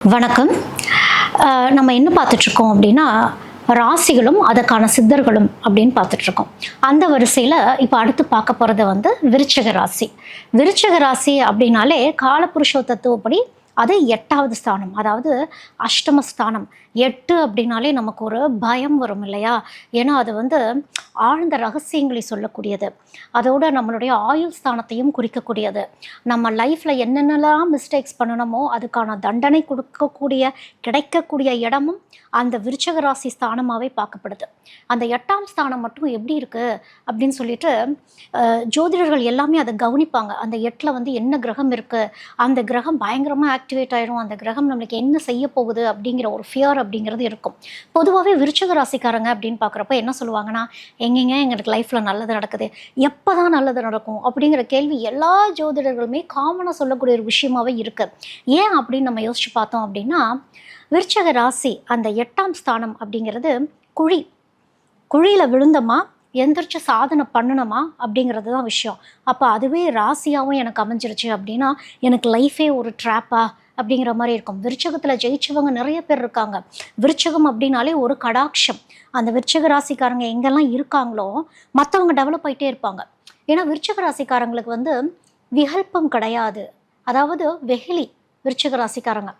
வணக்கம். நம்ம என்ன பார்த்துட்ருக்கோம் அப்படின்னா ராசிகளும் அதற்கான சித்தர்களும் அப்படின்னு பார்த்துட்ருக்கோம். அந்த வரிசையில் இப்போ அடுத்து பார்க்க போகிறது வந்து விருச்சக ராசி. விருச்சக ராசி அப்படின்னாலே காலபுருஷ தத்துவப்படி அது எட்டாவது ஸ்தானம் அதாவது அஷ்டம ஸ்தானம் எட்டு அப்படின்னாலே நமக்கு ஒரு பயம் வரும் இல்லையா? ஏன்னா அது வந்து ஆழ்ந்த ரகசியங்களை சொல்லக்கூடியது. அதோட நம்மளுடைய ஆயுள் ஸ்தானத்தையும் குறிக்கக்கூடியது. நம்ம லைஃப்பில் என்னென்னலாம் மிஸ்டேக்ஸ் பண்ணணுமோ அதுக்கான தண்டனை கொடுக்கக்கூடிய கிடைக்கக்கூடிய இடமும் அந்த விருச்சக ராசி ஸ்தானமாகவே பார்க்கப்படுது. அந்த எட்டாம் ஸ்தானம் மட்டும் எப்படி இருக்குது அப்படின்னு சொல்லிட்டு ஜோதிடர்கள் எல்லாமே அதை கவனிப்பாங்க. அந்த எட்டில் வந்து என்ன கிரகம் இருக்குது அந்த கிரகம் பயங்கரமாக ஆக்டிவேட் ஆகிடும் அந்த கிரகம் நம்மளுக்கு என்ன செய்ய போகுது? அப்படிங்கிற ஒரு ஃபியர் அப்படிங்கிறது இருக்கும். பொதுவாகவே விருச்சக ராசிக்காரங்க அப்படின்னு பார்க்குறப்ப என்ன சொல்லுவாங்கன்னா எங்கெங்க எங்களுக்கு லைஃப்பில் நல்லது நடக்குது எப்போ தான் நல்லது நடக்கும் அப்படிங்கிற கேள்வி எல்லா ஜோதிடர்களுமே காமனாக சொல்லக்கூடிய ஒரு விஷயமாவே இருக்குது ஏன் அப்படின்னு நம்ம யோசிச்சு பார்த்தோம் அப்படின்னா விருச்சக ராசி அந்த எட்டாம் ஸ்தானம் அப்படிங்கிறது குழி. குழியில் விழுந்தமா எந்திரிச்சு சாதனை பண்ணணுமா அப்படிங்கிறது தான் விஷயம். அப்போ அதுவே ராசியாகவும் எனக்கு அமைஞ்சிருச்சு அப்படின்னா எனக்கு லைஃபே ஒரு ட்ராப்பாக அப்படிங்கிற மாதிரி இருக்கும். விருச்சகத்தில் ஜெயிச்சவங்க நிறைய பேர் இருக்காங்க. விருச்சகம் அப்படின்னாலே ஒரு கடாட்சம். அந்த விருச்சக ராசிக்காரங்க எங்கெல்லாம் இருக்காங்களோ மற்றவங்க டெவலப் ஆகிட்டே இருப்பாங்க. ஏன்னா விருச்சக ராசிக்காரங்களுக்கு வந்து விகல்பம் கிடையாது. அதாவது வெகுளி விருச்சக ராசிக்காரங்க.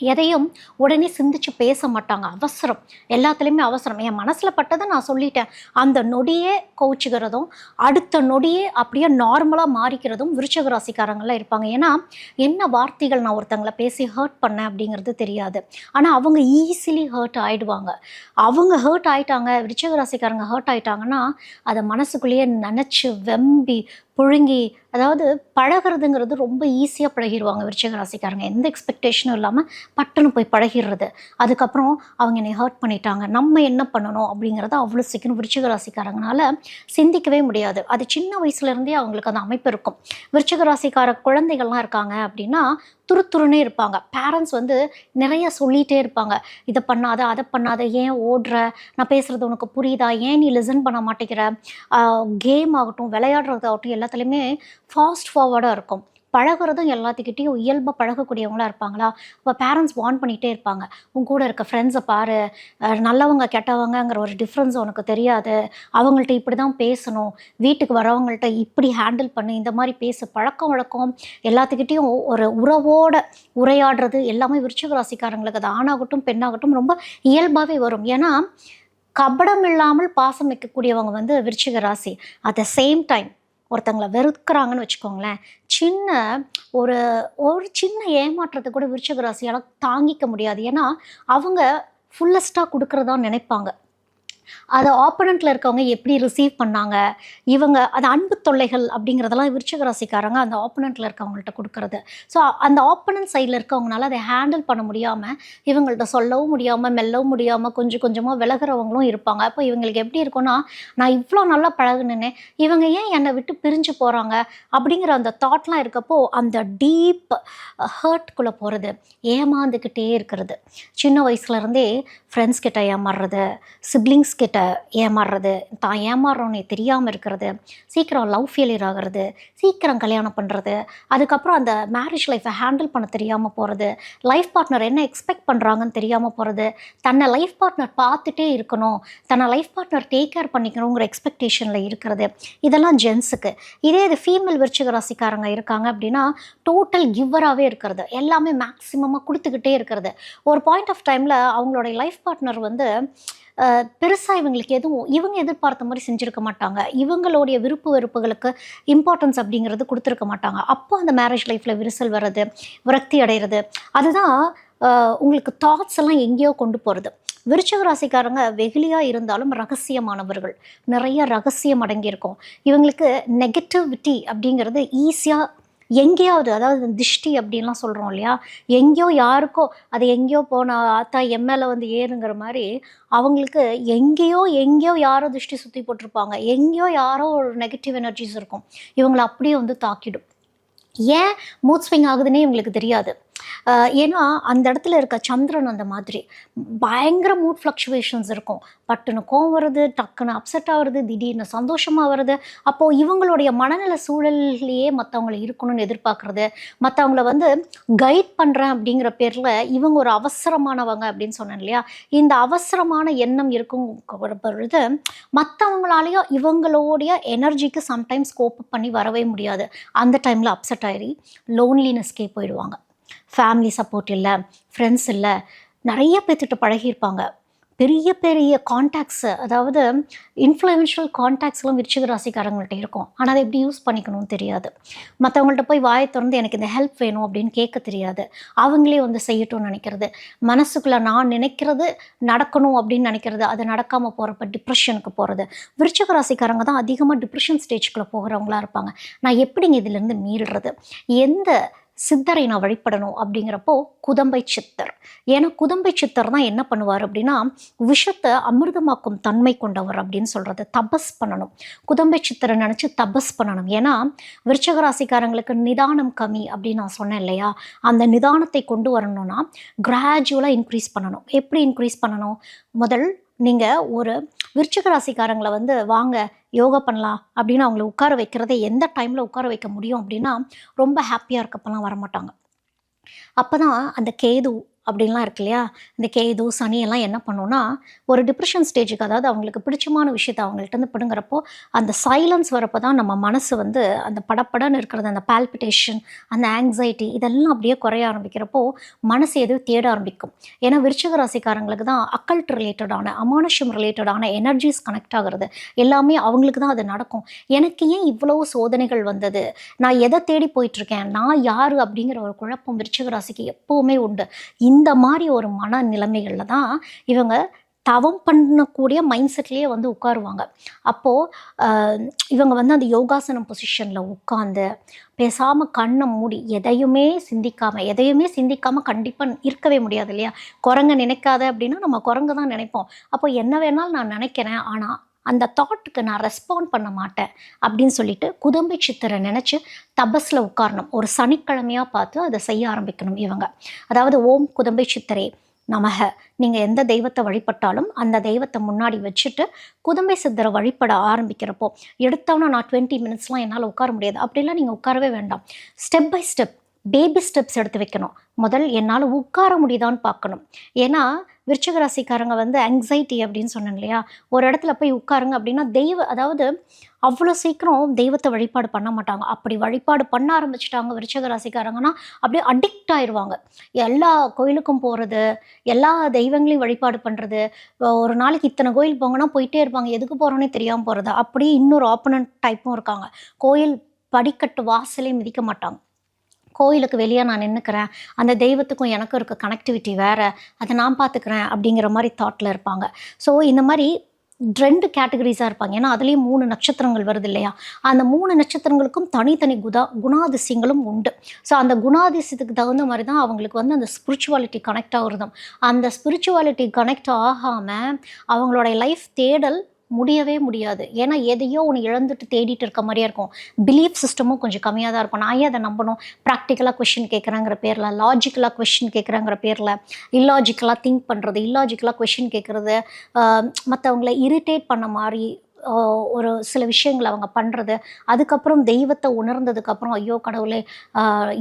எதையும் உடனே சிந்திச்சு பேச மாட்டாங்க. அவசரம். எல்லாத்துலேயுமே அவசரம். என் மனசில் பட்டதை நான் சொல்லிட்டேன். அந்த நொடியே கோவிச்சுக்கிறதும் அடுத்த நொடியே அப்படியே நார்மலாக மாறிக்கிறதும் விருச்சக ராசிக்காரங்களாம் இருப்பாங்க. ஏன்னா என்ன வார்த்தைகள் நான் ஒருத்தங்களை பேசி ஹர்ட் பண்ணேன் அப்படிங்கிறது தெரியாது. ஆனால் அவங்க ஈஸிலி ஹர்ட் ஆகிடுவாங்க அவங்க ஹர்ட் ஆகிட்டாங்க விருச்சக ராசிக்காரங்க ஹர்ட் ஆகிட்டாங்கன்னா அதை மனசுக்குள்ளேயே நினச்சி வெம்பி புழுங்கி அதாவது பழகிறதுங்கிறது ரொம்ப ஈஸியாக பழகிடுவாங்க விருச்சிக ராசிக்காரங்க எந்த எக்ஸ்பெக்டேஷனும் இல்லாமல் பட்டுன்னு போய் பழகிடுறது. அதுக்கப்புறம் அவங்க என்னை ஹர்ட் பண்ணிட்டாங்க. நம்ம என்ன பண்ணணும் அப்படிங்கிறத அவ்வளோ சீக்கிரம் விருச்சிக ராசிக்காரங்கனால சிந்திக்கவே முடியாது. அது சின்ன வயசுலேருந்தே அவங்களுக்கு அந்த அமைப்பு இருக்கும். விருச்சிக ராசிக்கார குழந்தைகள்லாம் இருக்காங்க அப்படின்னா துருத்துருன்னே இருப்பாங்க. பேரண்ட்ஸ் வந்து நிறைய சொல்லிகிட்டே இருப்பாங்க. இதை பண்ணாத அதை பண்ணாத ஏன் ஓடுற? நான் பேசுகிறது உனக்கு புரியுதா? ஏன் நீ லிசன் பண்ண மாட்டேங்கிற? கேம் ஆகட்டும் விளையாடுறதாகட்டும் எல்லாத்துலேயுமே ஃபாஸ்ட் ஃபார்வர்டாக இருக்கும். பழகுறதும் எல்லாத்துக்கிட்டேயும் இயல்பாக பழகக்கூடியவங்களா இருப்பாங்களா? அப்போ பேரண்ட்ஸ் வார்ன் பண்ணிகிட்டே இருப்பாங்க. உன் கூட இருக்க ஃப்ரெண்ட்ஸை பாரு. நல்லவங்க கெட்டவங்கங்கிற ஒரு டிஃப்ரென்ஸ் உனக்கு தெரியாது. அவங்கள்ட்ட இப்படி தான் பேசணும். வீட்டுக்கு வரவங்கள்ட்ட இப்படி ஹேண்டில் பண்ணு. இந்த மாதிரி பேசு. பழக்கம் வழக்கம் எல்லாத்துக்கிட்டேயும் ஒரு உறவோட உரையாடுறது எல்லாமே விருச்சிக ராசிக்காரங்களுக்கு அது ஆணாகட்டும் பெண்ணாகட்டும் ரொம்ப இயல்பாகவே வரும். ஏன்னா கபடம் இல்லாமல் பாசம் வைக்கக்கூடியவங்க வந்து விருச்சிக ராசி. அட் த சேம் டைம் ஒருத்தங்களை வெறுக்கிறாங்கன்னு வச்சுக்கோங்களேன். சின்ன ஒரு ஒரு சின்ன ஏமாற்றத்தை கூட விருச்சக ராசியால் தாங்கிக்க முடியாது. ஏன்னா அவங்க ஃபுல்லஸ்ட்டாக கொடுக்குறதா நினைப்பாங்க. அதை ஆப்போனண்ட்டில் இருக்கவங்க எப்படி ரிசீவ் பண்ணாங்க? இவங்க அது அன்பு தொல்லைகள் அப்படிங்கிறதெல்லாம் விருச்சிக ராசிக்காரங்க அந்த ஆப்பனண்ட்டில் இருக்கவங்கள்ட்ட கொடுக்கறது. ஸோ அந்த ஆப்பனண்ட் சைடில் இருக்கவங்களால அதை ஹேண்டில் பண்ண முடியாமல் இவங்கள்ட்ட சொல்லவும் முடியாமல் மெல்லவும் முடியாமல் கொஞ்சம் கொஞ்சமாக விலகிறவங்களும் இருப்பாங்க. அப்போ இவங்களுக்கு எப்படி இருக்கும்னா நான் இவ்வளோ நல்லா பழகுனேனே இவங்க ஏன் என்னை விட்டு பிரிஞ்சு போகிறாங்க அப்படிங்கிற அந்த தாட்லாம் இருக்கப்போ அந்த டீப் ஹர்ட்குள்ளே போகிறது ஏமாந்துக்கிட்டே இருக்கிறது. சின்ன வயசுலேருந்தே ஃப்ரெண்ட்ஸ் கிட்ட ஏமாறுறது சிப்ளிங்ஸ் கிட்ட ஏமாறுறது தான் ஏமாறுறோன்னே தெரியாமல் இருக்கிறது சீக்கிரம் லவ் ஃபெயிலியர் ஆகிறது சீக்கிரம் கல்யாணம் பண்ணுறது அதுக்கப்புறம் அந்த மேரேஜ் லைஃப்பை ஹேண்டில் பண்ண தெரியாமல் போகிறது லைஃப் பார்ட்னர் என்ன எக்ஸ்பெக்ட் பண்ணுறாங்கன்னு தெரியாமல் போகிறது தன்னை லைஃப் பார்ட்னர் பார்த்துட்டே இருக்கணும் தன்னை லைஃப் பார்ட்னர் டேக் கேர் பண்ணிக்கணுங்கிற எக்ஸ்பெக்டேஷனில் இருக்கிறது. இதெல்லாம் ஜென்ஸுக்கு இதே இது ஃபீமேல் விருச்சிக ராசிக்காரங்க இருக்காங்க அப்படின்னா டோட்டல் கிவ்வராகவே இருக்கிறது. எல்லாமே மேக்ஸிமமாக கொடுத்துக்கிட்டே இருக்கிறது. ஒரு பாயிண்ட் ஆஃப் டைமில் அவங்களுடைய லைஃப் பார்ட்னர் வந்து பெருசாக இவங்களுக்கு எதுவும் இவங்க எதிர்பார்த்த மாதிரி செஞ்சுருக்க மாட்டாங்க. இவங்களுடைய விருப்பு வெறுப்புகளுக்கு இம்பார்ட்டன்ஸ் அப்படிங்கிறது கொடுத்துருக்க மாட்டாங்க. அப்போ அந்த மேரேஜ் லைஃப்பில் விரிசல் வர்றது விரக்தி அடைகிறது அதுதான் உங்களுக்கு தாட்ஸ் எல்லாம் எங்கேயோ கொண்டு போகிறது விருச்சக ராசிக்காரங்க வெகுளியாக இருந்தாலும் ரகசியமானவர்கள். நிறைய ரகசியம் அடங்கியிருக்கும். இவங்களுக்கு நெகட்டிவிட்டி அப்படிங்கிறது ஈஸியாக எங்கேயாவது அதாவது திஷ்டி அப்படின்லாம் சொல்கிறோம் இல்லையா? எங்கேயோ யாருக்கோ அது எங்கேயோ போன ஆத்தா எம்எல்ஏ வந்து ஏறுங்கிற மாதிரி அவங்களுக்கு எங்கேயோ எங்கேயோ யாரோ திருஷ்டி சுற்றி போட்டிருப்பாங்க. எங்கேயோ யாரோ ஒரு நெகட்டிவ் எனர்ஜிஸ் இருக்கும். இவங்களை அப்படியே வந்து தாக்கிடும். ஏன்? மூட் ஸ்விங் ஆகுதுன்னே இவங்களுக்கு தெரியாது. ஏன்னா அந்த இடத்துல இருக்க சந்திரன் அந்த மாதிரி பயங்கர மூட் ஃப்ளக்சுவேஷன்ஸ் இருக்கும். பட்டுன்னு கோவம் வருது டக்குன்னு அப்செட் ஆகுறது திடீர்னு சந்தோஷமாக வருது. அப்போது இவங்களுடைய மனநல சூழல்லையே மற்றவங்களை இருக்கணும்னு எதிர்பார்க்குறது மற்றவங்கள வந்து கைட் பண்ணுறேன் அப்படிங்கிற பேரில் இவங்க ஒரு அவசரமானவங்க அப்படின்னு சொன்னேன் இல்லையா? இந்த அவசரமான எண்ணம் இருக்கும் பொழுது மற்றவங்களாலேயும் இவங்களுடைய எனர்ஜிக்கு சம்டைம்ஸ் கோப் பண்ணி வரவே முடியாது. அந்த டைமில் அப்செட் ஆகி லோன்லினஸ்க்கே போயிடுவாங்க. ஃபேமிலி சப்போர்ட் இல்லை ஃப்ரெண்ட்ஸ் இல்லை நிறைய பேர்த்திட்ட பழகியிருப்பாங்க. பெரிய பெரிய கான்டாக்ட்ஸு அதாவது இன்ஃப்ளூயன்ஷியல் கான்டாக்ட்ஸ்லாம் விருச்சிக ராசிக்காரங்கள்ட்ட இருக்கும். ஆனால் அதை எப்படி யூஸ் பண்ணிக்கணும்னு தெரியாது. மற்றவங்கள்ட்ட போய் வாயை திறந்து எனக்கு இந்த ஹெல்ப் வேணும் அப்படின்னு கேட்க தெரியாது. அவங்களே வந்து செய்யட்டும்னு நினைக்கிறது. மனசுக்குள்ளே நான் நினைக்கிறது நடக்கணும் அப்படின்னு நினைக்கிறது. அது நடக்காமல் போகிறப்ப டிப்ரெஷனுக்கு போகிறது விருச்சிக ராசிக்காரங்க தான் அதிகமாக டிப்ரெஷன் ஸ்டேஜ்குள்ளே போகிறவங்களா இருப்பாங்க. நான் எப்படிங்க இதிலேருந்து மீள்றது எந்த சித்தரை நான் வழிபடணும் அப்படிங்கிறப்போ குதம்பை சித்தர். ஏன்னா குதம்பை சித்தர் தான் என்ன பண்ணுவார் அப்படின்னா விஷத்தை அமிர்தமாக்கும் தன்மை கொண்டவர் அப்படின்னு சொல்கிறது தபஸ் பண்ணணும். குதம்பை சித்தரை நினச்சி தபஸ் பண்ணணும். ஏன்னா விருச்சக ராசிக்காரங்களுக்கு நிதானம் கம்மி அப்படின்னு நான் சொன்னேன் இல்லையா? அந்த நிதானத்தை கொண்டு வரணும்னா கிராஜுவலாக இன்க்ரீஸ் பண்ணணும். எப்படி இன்க்ரீஸ் பண்ணணும்? முதல் நீங்கள் ஒரு விருச்சிக ராசிக்காரங்களை வந்து வாங்க யோகா பண்ணலாம். அப்படின்னு அவங்கள உட்கார வைக்கிறதே எந்த டைமில் உட்கார வைக்க முடியும் அப்படின்னா ரொம்ப ஹாப்பியாக இருக்கப்பெல்லாம் வரமாட்டாங்க. அப்போ தான் அந்த கேது அப்படின்லாம் இருக்கு இல்லையா? இந்த கேது சனி எல்லாம் என்ன பண்ணுன்னா ஒரு டிப்ரெஷன் ஸ்டேஜுக்கு அதாவது அவங்களுக்கு பிடிச்சமான விஷயத்தை அவங்கள்ட்ட இருந்து பிடுங்குறப்போ அந்த சைலன்ஸ் வரப்போ தான் நம்ம மனசு வந்து அந்த படப்படன்னு இருக்கிறது அந்த பால்பிட்டேஷன் அந்த ஆங்ஸைட்டி இதெல்லாம் அப்படியே குறைய ஆரம்பிக்கிறப்போ மனசு எதுவும் தேட ஆரம்பிக்கும். ஏன்னா விருச்சக ராசிக்காரங்களுக்கு தான் அக்கல்ட் ரிலேட்டடான அமானுஷம் ரிலேட்டடான எனர்ஜிஸ் கனெக்ட் ஆகிறது எல்லாமே அவங்களுக்கு தான் அது நடக்கும். எனக்கு ஏன் இவ்வளோ சோதனைகள் வந்தது? நான் எதை தேடி போயிட்டுருக்கேன் நான் யார்? அப்படிங்கிற ஒரு குழப்பம் விருச்சக ராசிக்கு எப்போவுமே உண்டு. இந்த இந்த மாதிரி ஒரு மன நிலைமைகளில் தான் இவங்க தவம் பண்ணக்கூடிய மைண்ட் செட்லேயே வந்து உட்காருவாங்க. அப்போது இவங்க வந்து அந்த யோகாசனம் பொசிஷனில் உட்காந்து பேசாமல் கண்ணை மூடி எதையுமே சிந்திக்காமல் எதையுமே சிந்திக்காமல் கண்டிப்பாக இருக்கவே முடியாது இல்லையா? குரங்க நினைக்காத அப்படின்னா நம்ம குரங்கு தான் நினைப்போம். அப்போ என்ன வேணாலும் நான் நினைக்கிறேன். ஆனால் அந்த தாட்டுக்கு நான் ரெஸ்பாண்ட் பண்ண மாட்டேன் அப்படின்னு சொல்லிட்டு குதம்பை சித்தரை நினச்சி தபஸில் உட்காரணும். ஒரு சனிக்கிழமையாக பார்த்து அதை செய்ய ஆரம்பிக்கணும் இவங்க. அதாவது ஓம் குதம்பை சித்தரே நமக. நீங்கள் எந்த தெய்வத்தை வழிபட்டாலும் அந்த தெய்வத்தை முன்னாடி வச்சுட்டு குதம்பை சித்தரை வழிபட ஆரம்பிக்கிறப்போ எடுத்தோன்னா நான் டுவெண்ட்டி மினிட்ஸ்லாம் என்னால் உட்கார முடியாது. அப்படிலாம் நீங்கள் உட்காரவே வேண்டாம். Step by step baby steps எடுத்து வைக்கணும். முதல் என்னால் உட்கார முடியுதான்னு பார்க்கணும். ஏன்னா விருச்சிக ராசிக்காரங்க வந்து ஆங்ஸைட்டி அப்படின்னு சொன்னேன் இல்லையா? ஒரு இடத்துல போய் உட்காருங்க அப்படின்னா தெய்வ அதாவது அவ்வளோ சீக்கிரம் தெய்வத்தை வழிபாடு பண்ண மாட்டாங்க. அப்படி வழிபாடு பண்ண ஆரம்பிச்சிட்டாங்க விருச்சிக ராசிக்காரங்கன்னா அப்படியே அடிக்ட் ஆயிடுவாங்க எல்லா கோயிலுக்கும் போகிறது எல்லா தெய்வங்களையும் வழிபாடு பண்ணுறது ஒரு நாளைக்கு இத்தனை கோயில் போங்கன்னா போயிட்டே இருப்பாங்க. எதுக்கு போகிறோன்னே தெரியாமல் போகிறது அப்படியே இன்னொரு ஆப்பனண்ட் டைப்பும் இருக்காங்க. கோயில் படிக்கட்டு வாசலே மிதிக்க மாட்டாங்க. கோயிலுக்கு வெளியே நான் நின்றுக்கிறேன் அந்த தெய்வத்துக்கும் எனக்கும் இருக்க கனெக்டிவிட்டி வேறு. அதை நான் பார்த்துக்கிறேன் அப்படிங்கிற மாதிரி தாட்டில் இருப்பாங்க. ஸோ இந்த மாதிரி ரெண்டு கேட்டகரிஸாக இருப்பாங்க. ஏன்னா அதுலேயும் மூணு நட்சத்திரங்கள் வருது இல்லையா? அந்த மூணு நட்சத்திரங்களுக்கும் தனித்தனி குதா குணாதிசயங்களும் உண்டு. ஸோ அந்த குணாதிசயத்துக்கு தகுந்த மாதிரி தான் அவங்களுக்கு வந்து அந்த ஸ்பிரிச்சுவாலிட்டி கனெக்ட் ஆகுறதும். அந்த ஸ்பிரிச்சுவாலிட்டி கனெக்ட் ஆகாமல் அவங்களோட லைஃப் தேடல் முடியவே முடியாது. ஏன்னா எதையோ ஒன்று இழந்துட்டு தேடிட்டு இருக்க மாதிரியே இருக்கும். பிலீஃப் சிஸ்டமும் கொஞ்சம் கம்மியாக தான் இருக்கும். நான் ஏன் அதை நம்பணும்? ப்ராக்டிக்கலாக கொஷின் கேட்குறேங்கிற பேரில் லாஜிக்கலாக கொஷின் கேட்குறாங்கிற பேரில் இல்லாஜிக்கலாக திங்க் பண்ணுறது இல்லாஜிக்கலாக கொஷின் கேட்குறது மற்றவங்கள இரிட்டேட் பண்ண மாதிரி ஒரு சில விஷயங்களை அவங்க பண்ணுறது அதுக்கப்புறம் தெய்வத்தை உணர்ந்ததுக்கப்புறம் ஐயோ கடவுளே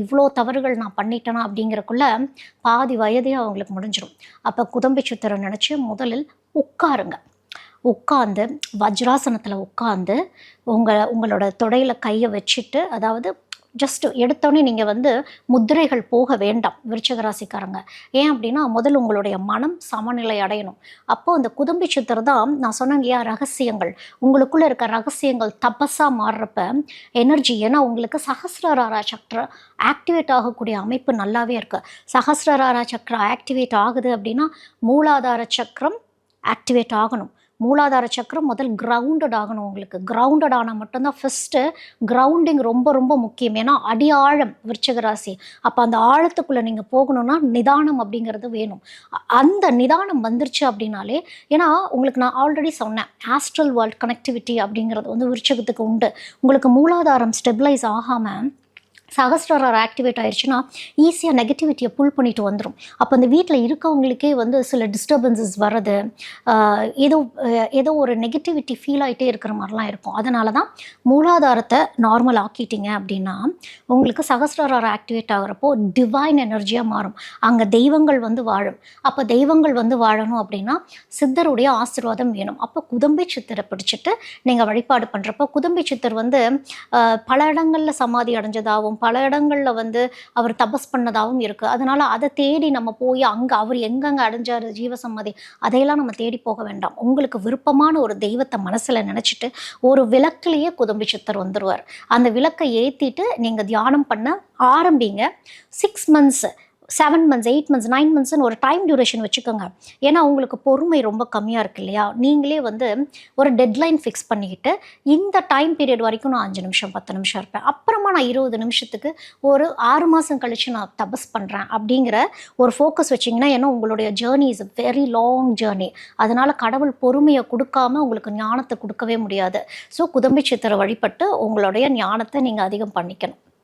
இவ்வளோ தவறுகள் நான் பண்ணிட்டேனா அப்படிங்கிறக்குள்ள பாதி வயதே அவங்களுக்கு முடிஞ்சிடும் அப்போ குதம்பை சித்திரை நினச்சி முதலில் உட்காருங்க. உட்காந்து வஜ்ராசனத்தில் உட்காந்து உங்கள் உங்களோட தொடையில் கையை வச்சுட்டு அதாவது ஜஸ்ட் எடுத்தோடனே நீங்கள் வந்து முத்திரைகள் போக வேண்டாம் விருச்சிக ராசிக்காரங்க. ஏன் அப்படின்னா முதல்ல உங்களுடைய மனம் சமநிலை அடையணும். அப்போது அந்த குதும்பி சித்தர் தான் நான் சொன்னேன் இல்லையா ரகசியங்கள். உங்களுக்குள்ளே இருக்க ரகசியங்கள் தபஸாக மாறுறப்ப எனர்ஜி ஏன்னா உங்களுக்கு சஹசிரராரா சக்கர ஆக்டிவேட் ஆகக்கூடிய அமைப்பு நல்லாவே இருக்குது சஹசிரராரா சக்கரம் ஆக்டிவேட் ஆகுது அப்படின்னா மூலாதார சக்கரம் ஆக்டிவேட் ஆகணும். மூலாதார சக்கரம் முதல் கிரவுண்டட் ஆகணும் உங்களுக்கு. கிரவுண்டட் ஆனால் மட்டும்தான் ஃபஸ்ட்டு கிரவுண்டிங் ரொம்ப ரொம்ப முக்கியம். ஏன்னா அடி ஆழம் ராசி. அப்போ அந்த ஆழத்துக்குள்ளே நீங்கள் போகணும்னா நிதானம் அப்படிங்கிறது வேணும். அந்த நிதானம் வந்துருச்சு அப்படின்னாலே ஏன்னா உங்களுக்கு நான் ஆல்ரெடி சொன்னேன் ஆஸ்ட்ரல் வேர்ல்ட் கனெக்டிவிட்டி அப்படிங்கிறது வந்து விருச்சகத்துக்கு உண்டு. உங்களுக்கு மூலாதாரம் ஸ்டெபிளைஸ் ஆகாமல் சகஸ்டரார் ஆக்டிவேட் ஆயிடுச்சுன்னா ஈஸியாக நெகட்டிவிட்டியை புல் பண்ணிட்டு வந்துடும் அப்போ அந்த வீட்டில் இருக்கவங்களுக்கே வந்து சில டிஸ்டர்பன்சஸ் வர்றது ஏதோ ஏதோ ஒரு நெகட்டிவிட்டி ஃபீல் ஆகிட்டே இருக்கிற மாதிரிலாம் இருக்கும். அதனால தான் மூலாதாரத்தை நார்மல் ஆக்கிட்டீங்க அப்படின்னா உங்களுக்கு சகஸ்டரார் ஆக்டிவேட் ஆகிறப்போ டிவைன் எனர்ஜியாக மாறும். அங்கே தெய்வங்கள் வந்து வாழும். அப்போ தெய்வங்கள் வந்து வாழணும் அப்படின்னா சித்தருடைய ஆசீர்வாதம் வேணும். அப்போ குதம்பை சித்தரை பிடிச்சிட்டு நீங்கள் வழிபாடு பண்ணுறப்போ குதம்பை சித்தர் வந்து பல இடங்களில் சமாதி அடைஞ்சதாகவும் பல இடங்களில் வந்து அவர் தபஸ் பண்ணதாகவும் இருக்குது அதனால் அதை தேடி நம்ம போய் அங்கே அவர் எங்கெங்கே அடைஞ்சார் ஜீவசம்மதி அதையெல்லாம் நம்ம தேடி போக வேண்டாம். உங்களுக்கு விருப்பமான ஒரு தெய்வத்தை மனசில் நினச்சிட்டு ஒரு விளக்குலேயே குதம்பி சித்தர் வந்துடுவார் அந்த விளக்கை ஏற்றிட்டு நீங்கள் தியானம் பண்ண ஆரம்பிங்க. Six months seven months eight months nine மந்த்ஸ்னு ஒரு டைம் டியூரேஷன் வச்சுக்கோங்க. ஏன்னா உங்களுக்கு பொறுமை ரொம்ப கம்மியாக இருக்கு இல்லையா? நீங்களே வந்து ஒரு டெட்லைன் ஃபிக்ஸ் பண்ணிக்கிட்டு இந்த டைம் பீரியட் வரைக்கும் நான் அஞ்சு நிமிஷம் பத்து நிமிஷம் இருப்பேன். அப்புறமா நான் இருபது நிமிஷத்துக்கு ஒரு ஆறு மாதம் கழித்து நான் தபஸ் பண்ணுறேன் அப்படிங்கிற ஒரு ஃபோக்கஸ் வச்சிங்கன்னா ஏன்னா உங்களுடைய journey is very long journey அதனால் கடவுள் பொறுமையை கொடுக்காம உங்களுக்கு ஞானத்தை கொடுக்கவே முடியாது. ஸோ குதம்பி சித்திரை வழிபட்டு உங்களுடைய ஞானத்தை நீங்கள் அதிகம் பண்ணிக்கணும்.